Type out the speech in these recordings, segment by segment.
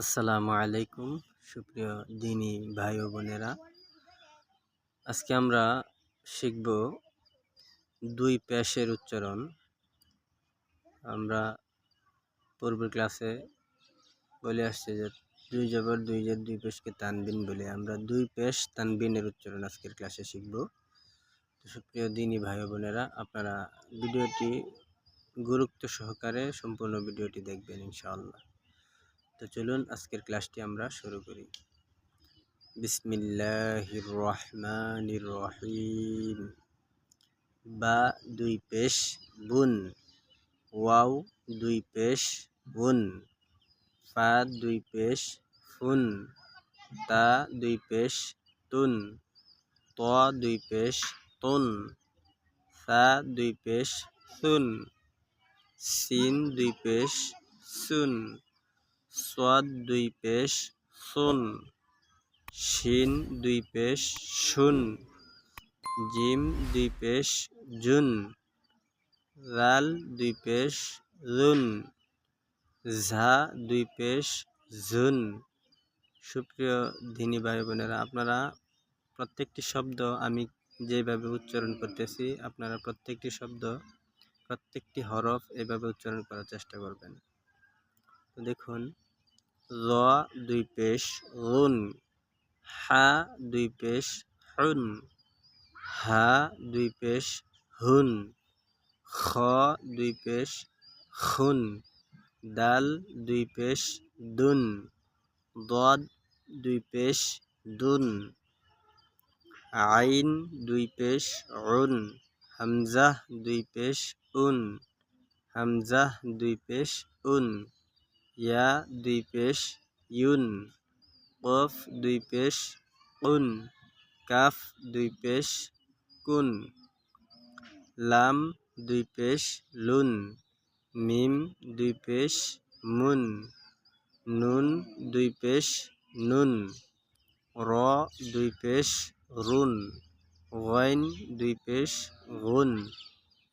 আসসালামু আলাইকুম, সুপ্রিয় দিনী ভাই ও বোনেরা। আজকে আমরা শিখব দুই পেশের উচ্চারণ। আমরা পূর্বের ক্লাসে বলে আসছে যে দুই জবর দুই যে দুই পেশকে তানবিন বলে। আমরা দুই পেশ তানবিনের উচ্চারণ আজকের ক্লাসে শিখব। তো সুপ্রিয় দিনী ভাই ও বোনেরা, আপনারা ভিডিওটি গুরুত্ব সহকারে সম্পূর্ণ ভিডিওটি দেখবেন ইনশাআল্লাহ। তো চলুন আজকের ক্লাসটি আমরা শুরু করি। বিসমিল্লাহির রহমানির রহিম বা, দুই পেশ, বুন। ওয়াও, দুই পেশ, বুন। ফা, দুই পেশ, ফুন। তা, দুই পেশ, তুন। ত, দুই পেশ, তুন। সা দুই পেশ, সুন। সিন, দুই পেশ, সুন। সোয়াদ দুই পেশ, সুন, শিন দুই পেশ, শুন, জিম দুই পেশ, জুন, রাল দুই পেশ, রুন, ঝা দুই পেশ, ঝুন। সুপ্রিয় ধিনী ভাই বোনেরা আপনারা প্রত্যেকটি শব্দ আমি যেভাবে উচ্চারণ করতেছি, আপনারা প্রত্যেকটি শব্দ, প্রত্যেকটি হরফ এভাবে উচ্চারণ করার চেষ্টা করবেন। দেখুন, র দুই পেশ, রুন, হা দুই পেশ, হুন, হা দুই পেশ, হুন, খ দুই পেশ খুন দাল দুই পেশ, দুন, দদ দুই পেশ, দুন, আইন দুই পেশ উন হামজাহ দুই পেশ, উন, হামজাহ দুই পেশ, উন ইয়া দুই পেশ ইউন কফ দুই পেশ কুন কাফ দুই পেশ কুন লাম দুই পেশ লুন মিম দুই পেশ মুন নুন দুই পেশ নুন র দুই পেশ রুন ওয়াইন দুই পেশ গুন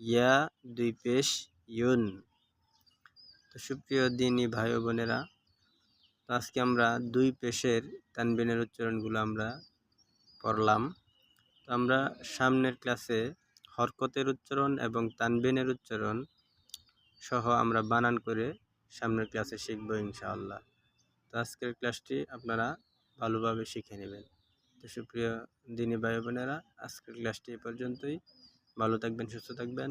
ইয়া দুই পেশ ইউন তো সুপ্রিয় দিনী ভাই ও বোনেরা আজকে আমরা দুই পেশের তানবিনের উচ্চারণগুলো আমরা পড়লাম। তো আমরা সামনের ক্লাসে হরকতের উচ্চারণ এবং তানবিনের উচ্চারণ সহ আমরা বানান করে সামনের ক্লাসে শিখব ইনশাআল্লাহ। তো আজকের ক্লাসটি আপনারা ভালোভাবে শিখে নেবেন। তো সুপ্রিয় দিনী ভাই বোনেরা, আজকের ক্লাসটি এ পর্যন্তই। ভালো থাকবেন, সুস্থ থাকবেন।